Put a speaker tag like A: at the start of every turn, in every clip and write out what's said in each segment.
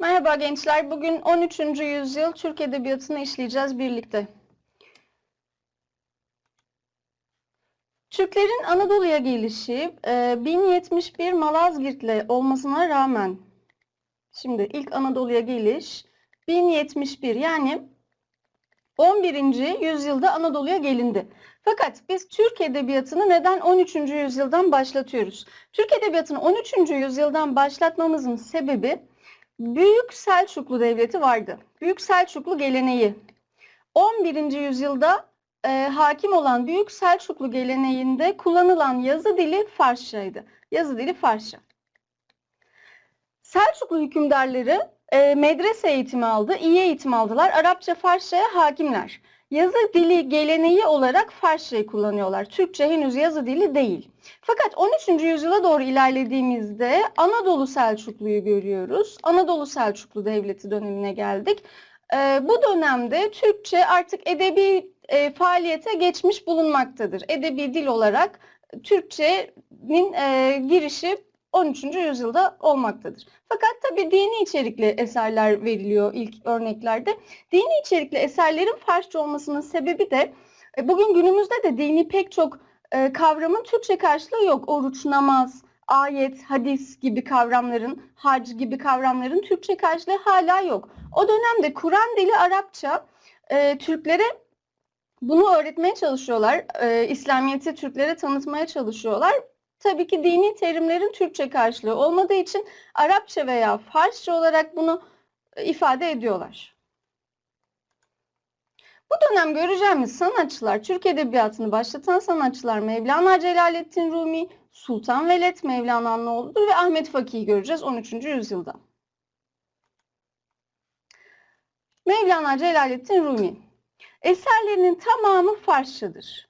A: Merhaba gençler. Bugün 13. yüzyıl Türk Edebiyatı'nı işleyeceğiz birlikte. Türklerin Anadolu'ya gelişi e, 1071 Malazgirt'le olmasına rağmen şimdi ilk Anadolu'ya geliş 1071 yani 11. yüzyılda Anadolu'ya gelindi. Fakat biz Türk Edebiyatı'nı neden 13. yüzyıldan başlatıyoruz? Türk Edebiyatı'nı 13. yüzyıldan başlatmamızın sebebi Büyük Selçuklu Devleti vardı. Büyük Selçuklu geleneği. 11. yüzyılda e, hakim olan Büyük Selçuklu geleneğinde kullanılan yazı dili Farsçaydı. Yazı dili Farsça. Selçuklu hükümdarları e, medrese eğitimi aldı, iyi eğitim aldılar. Arapça, Farsçaya hakimler. Yazı dili geleneği olarak Farsçayı kullanıyorlar. Türkçe henüz yazı dili değil. Fakat 13. yüzyıla doğru ilerlediğimizde Anadolu Selçuklu'yu görüyoruz. Anadolu Selçuklu Devleti dönemine geldik. Ee, bu dönemde Türkçe artık edebi e, faaliyete geçmiş bulunmaktadır. Edebi dil olarak Türkçenin e, girişi 13. yüzyılda olmaktadır. Fakat tabi dini içerikli eserler veriliyor ilk örneklerde. Dini içerikli eserlerin Farsça olmasının sebebi de e, bugün günümüzde de dini pek çok e, kavramın Türkçe karşılığı yok. Oruç, namaz, ayet, hadis gibi kavramların, hac gibi kavramların Türkçe karşılığı hala yok. O dönemde Kur'an dili Arapça e, Türklere bunu öğretmeye çalışıyorlar. İslamiyet'i Türklere tanıtmaya çalışıyorlar. Tabii ki dini terimlerin Türkçe karşılığı olmadığı için Arapça veya Farsça olarak bunu e, ifade ediyorlar. Bu dönem göreceğimiz sanatçılar, Türk Edebiyatı'nı başlatan sanatçılar Mevlana Celaleddin Rumi, Sultan Veled Mevlana'nın oğludur ve Ahmet Fakih'i göreceğiz 13. yüzyılda. Mevlana Celaleddin Rumi. Eserlerinin tamamı Farsçadır.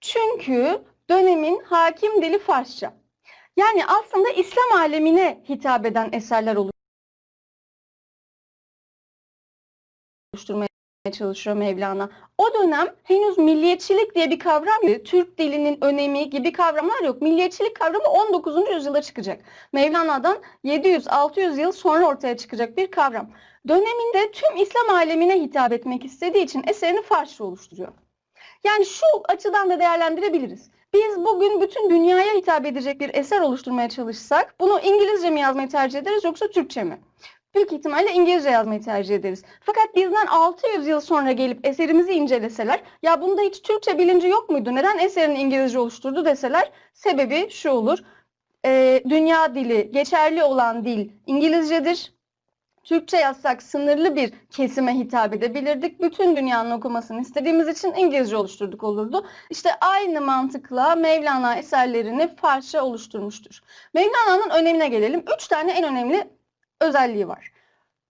A: Çünkü dönemin hakim dili Farsça. Yani aslında İslam alemine hitap eden eserler oluşturmaya çalışıyor Mevlana. O dönem henüz milliyetçilik diye bir kavram yok. Türk dilinin önemi gibi kavramlar yok. Milliyetçilik kavramı 19. yüzyılda çıkacak. Mevlana'dan 700-600 yıl sonra ortaya çıkacak bir kavram. Döneminde tüm İslam alemine hitap etmek istediği için eserini Farsça oluşturuyor. Yani şu açıdan da değerlendirebiliriz. Biz bugün bütün dünyaya hitap edecek bir eser oluşturmaya çalışsak bunu İngilizce mi yazmayı tercih ederiz yoksa Türkçe mi? Büyük ihtimalle İngilizce yazmayı tercih ederiz. Fakat bizden 600 yıl sonra gelip eserimizi inceleseler ya bunda hiç Türkçe bilinci yok muydu? Neden eserini İngilizce oluşturdu deseler sebebi şu olur. Ee, dünya dili, geçerli olan dil İngilizcedir. Türkçe yazsak sınırlı bir kesime hitap edebilirdik. Bütün dünyanın okumasını istediğimiz için İngilizce oluşturduk olurdu. İşte aynı mantıkla Mevlana eserlerini Farsça oluşturmuştur. Mevlana'nın önemine gelelim. Üç tane en önemli özelliği var.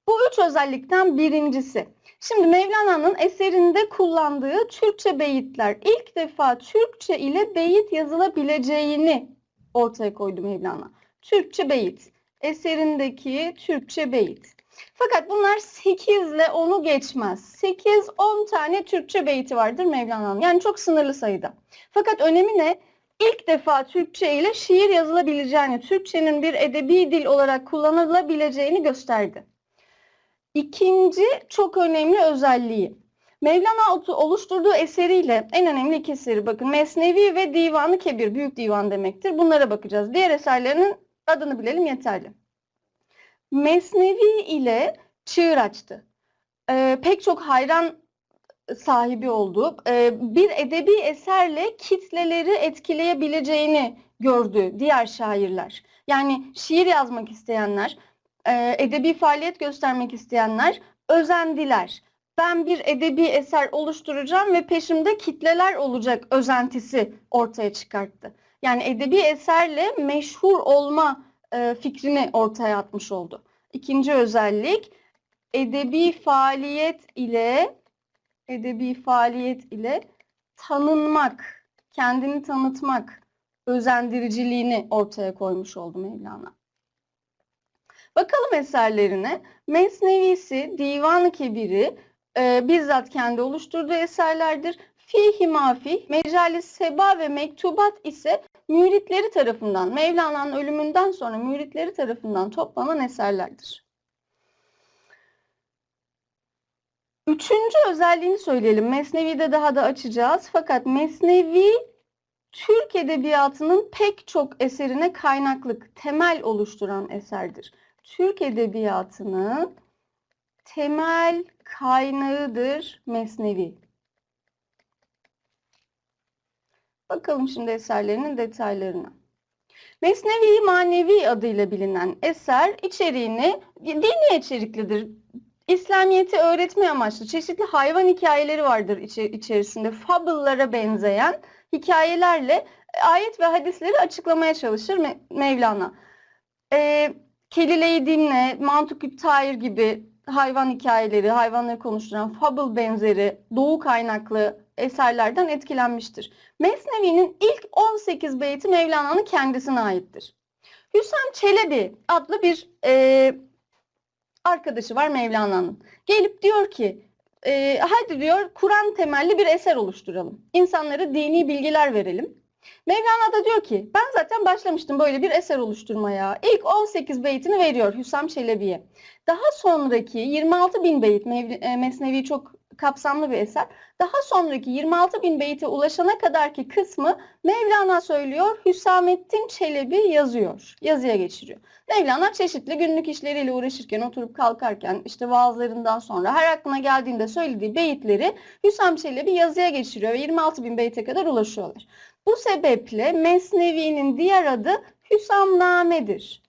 A: Bu üç özellikten birincisi. Şimdi Mevlana'nın eserinde kullandığı Türkçe beyitler ilk defa Türkçe ile beyit yazılabileceğini ortaya koydu Mevlana. Türkçe beyit. Eserindeki Türkçe beyit. Fakat bunlar 8 ile 10'u geçmez. 8-10 tane Türkçe beyti vardır Mevlana'nın. Yani çok sınırlı sayıda. Fakat önemi ne? İlk defa Türkçe ile şiir yazılabileceğini, Türkçenin bir edebi dil olarak kullanılabileceğini gösterdi. İkinci çok önemli özelliği. Mevlana oluşturduğu eseriyle en önemli iki eseri bakın. Mesnevi ve Divanı Kebir, Büyük Divan demektir. Bunlara bakacağız. Diğer eserlerinin adını bilelim yeterli. Mesnevi ile çığır açtı. Ee, pek çok hayran sahibi oldu. Ee, bir edebi eserle kitleleri etkileyebileceğini gördü diğer şairler. Yani şiir yazmak isteyenler, e, edebi faaliyet göstermek isteyenler özendiler. Ben bir edebi eser oluşturacağım ve peşimde kitleler olacak özentisi ortaya çıkarttı. Yani edebi eserle meşhur olma e, fikrini ortaya atmış oldu. İkinci özellik edebi faaliyet ile edebi faaliyet ile tanınmak, kendini tanıtmak, özendiriciliğini ortaya koymuş oldu Mevlana. Bakalım eserlerine. Mesnevisi, Divan-ı Kebiri e, bizzat kendi oluşturduğu eserlerdir. Fihi mafi, mecalis seba ve mektubat ise müritleri tarafından, Mevlana'nın ölümünden sonra müritleri tarafından toplanan eserlerdir. Üçüncü özelliğini söyleyelim. Mesnevi'de daha da açacağız. Fakat Mesnevi Türk Edebiyatı'nın pek çok eserine kaynaklık, temel oluşturan eserdir. Türk Edebiyatı'nın temel kaynağıdır Mesnevi. Bakalım şimdi eserlerinin detaylarına. Mesnevi Manevi adıyla bilinen eser içeriğini dini içeriklidir. İslamiyet'i öğretme amaçlı çeşitli hayvan hikayeleri vardır içerisinde. Fable'lara benzeyen hikayelerle ayet ve hadisleri açıklamaya çalışır Me- Mevlana. Ee, Kelile-i Dinle, Mantuk-ü Tahir gibi hayvan hikayeleri, hayvanları konuşturan fable benzeri doğu kaynaklı eserlerden etkilenmiştir. Mesnevi'nin ilk 18 beyti Mevlana'nın kendisine aittir. Hüsam Çelebi adlı bir e, arkadaşı var Mevlana'nın. Gelip diyor ki e, hadi diyor Kur'an temelli bir eser oluşturalım. İnsanlara dini bilgiler verelim. Mevlana da diyor ki ben zaten başlamıştım böyle bir eser oluşturmaya. İlk 18 beytini veriyor Hüsam Çelebi'ye. Daha sonraki 26 bin beyit Mev- e, Mesnevi çok kapsamlı bir eser. Daha sonraki 26 bin beyte ulaşana kadarki kısmı Mevlana söylüyor, Hüsamettin Çelebi yazıyor, yazıya geçiriyor. Mevlana çeşitli günlük işleriyle uğraşırken, oturup kalkarken, işte vaazlarından sonra her aklına geldiğinde söylediği beyitleri Hüsam Çelebi yazıya geçiriyor ve 26 bin beyte kadar ulaşıyorlar. Bu sebeple Mesnevi'nin diğer adı Hüsamname'dir.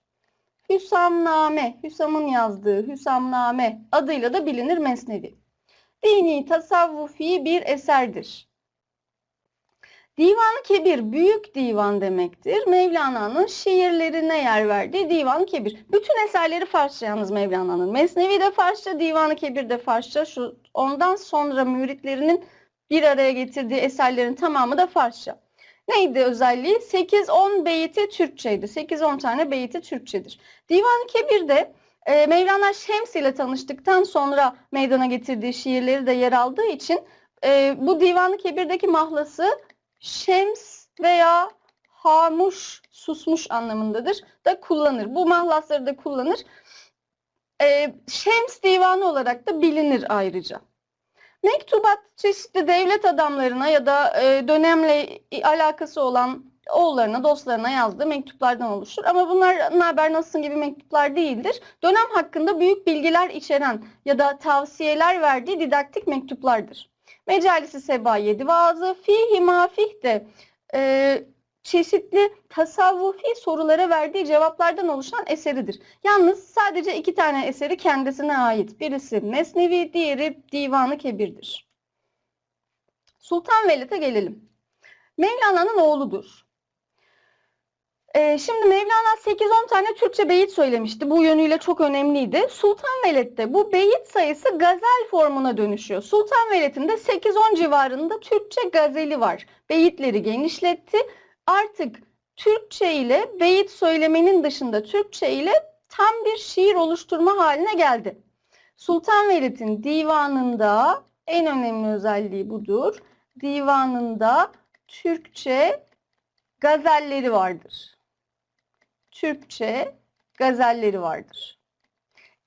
A: Hüsamname, Hüsam'ın yazdığı Hüsamname adıyla da bilinir Mesnevi. Dini tasavvufi bir eserdir. Divan-ı Kebir büyük divan demektir. Mevlana'nın şiirlerine yer verdiği Divan-ı Kebir. Bütün eserleri Farsça yalnız Mevlana'nın. Mesnevi de Farsça, Divan-ı Kebir de Farsça. Şu ondan sonra müritlerinin bir araya getirdiği eserlerin tamamı da Farsça. Neydi özelliği? 8-10 beyti Türkçeydi. 8-10 tane beyti Türkçedir. Divan-ı Kebir'de e, Mevlana Şems ile tanıştıktan sonra meydana getirdiği şiirleri de yer aldığı için e, bu Divan-ı Kebir'deki mahlası Şems veya hamuş, susmuş anlamındadır da kullanır. Bu mahlasları da kullanır. E, Şems divanı olarak da bilinir ayrıca. Mektubat çeşitli devlet adamlarına ya da e, dönemle alakası olan oğullarına, dostlarına yazdığı mektuplardan oluşur. Ama bunlar ne haber nasılsın gibi mektuplar değildir. Dönem hakkında büyük bilgiler içeren ya da tavsiyeler verdiği didaktik mektuplardır. Mecalisi Seba yedi vaazı, fihi mafih de e, çeşitli tasavvufi sorulara verdiği cevaplardan oluşan eseridir. Yalnız sadece iki tane eseri kendisine ait. Birisi Mesnevi, diğeri Divanı Kebir'dir. Sultan Veled'e gelelim. Mevlana'nın oğludur. Ee, şimdi Mevlana 8-10 tane Türkçe beyit söylemişti. Bu yönüyle çok önemliydi. Sultan Veled'de bu beyit sayısı gazel formuna dönüşüyor. Sultan Veled'in de 8-10 civarında Türkçe gazeli var. Beyitleri genişletti. Artık Türkçe ile beyit söylemenin dışında Türkçe ile tam bir şiir oluşturma haline geldi. Sultan Veled'in divanında en önemli özelliği budur. Divanında Türkçe gazelleri vardır. Türkçe gazelleri vardır.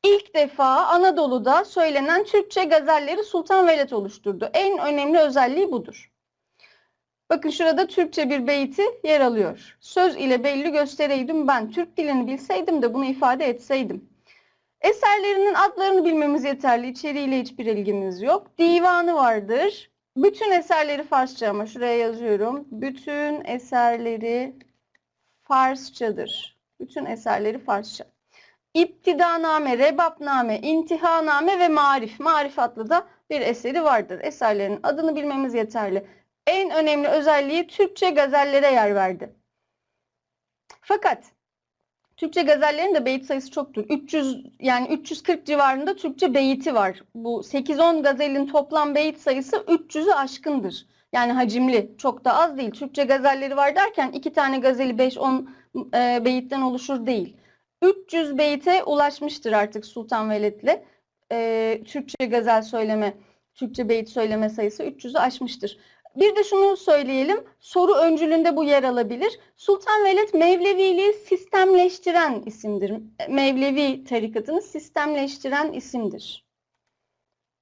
A: İlk defa Anadolu'da söylenen Türkçe gazelleri Sultan Veled oluşturdu. En önemli özelliği budur. Bakın şurada Türkçe bir beyti yer alıyor. Söz ile belli göstereydim ben. Türk dilini bilseydim de bunu ifade etseydim. Eserlerinin adlarını bilmemiz yeterli. İçeriğiyle hiçbir ilgimiz yok. Divanı vardır. Bütün eserleri Farsça ama şuraya yazıyorum. Bütün eserleri Farsçadır. Bütün eserleri Farsça. İptidaname, Rebapname, İntihaname ve Marif. Marif adlı da bir eseri vardır. Eserlerin adını bilmemiz yeterli. En önemli özelliği Türkçe gazellere yer verdi. Fakat Türkçe gazellerin de beyit sayısı çoktur. 300 yani 340 civarında Türkçe beyti var. Bu 8-10 gazelin toplam beyit sayısı 300'ü aşkındır. Yani hacimli, çok da az değil. Türkçe gazelleri var derken iki tane gazeli 5-10 e, beyitten oluşur değil. 300 beyte ulaşmıştır artık Sultan Veled'le. E, Türkçe gazel söyleme, Türkçe beyit söyleme sayısı 300'ü aşmıştır. Bir de şunu söyleyelim, soru öncülünde bu yer alabilir. Sultan Veled Mevleviliği sistemleştiren isimdir. Mevlevi tarikatını sistemleştiren isimdir.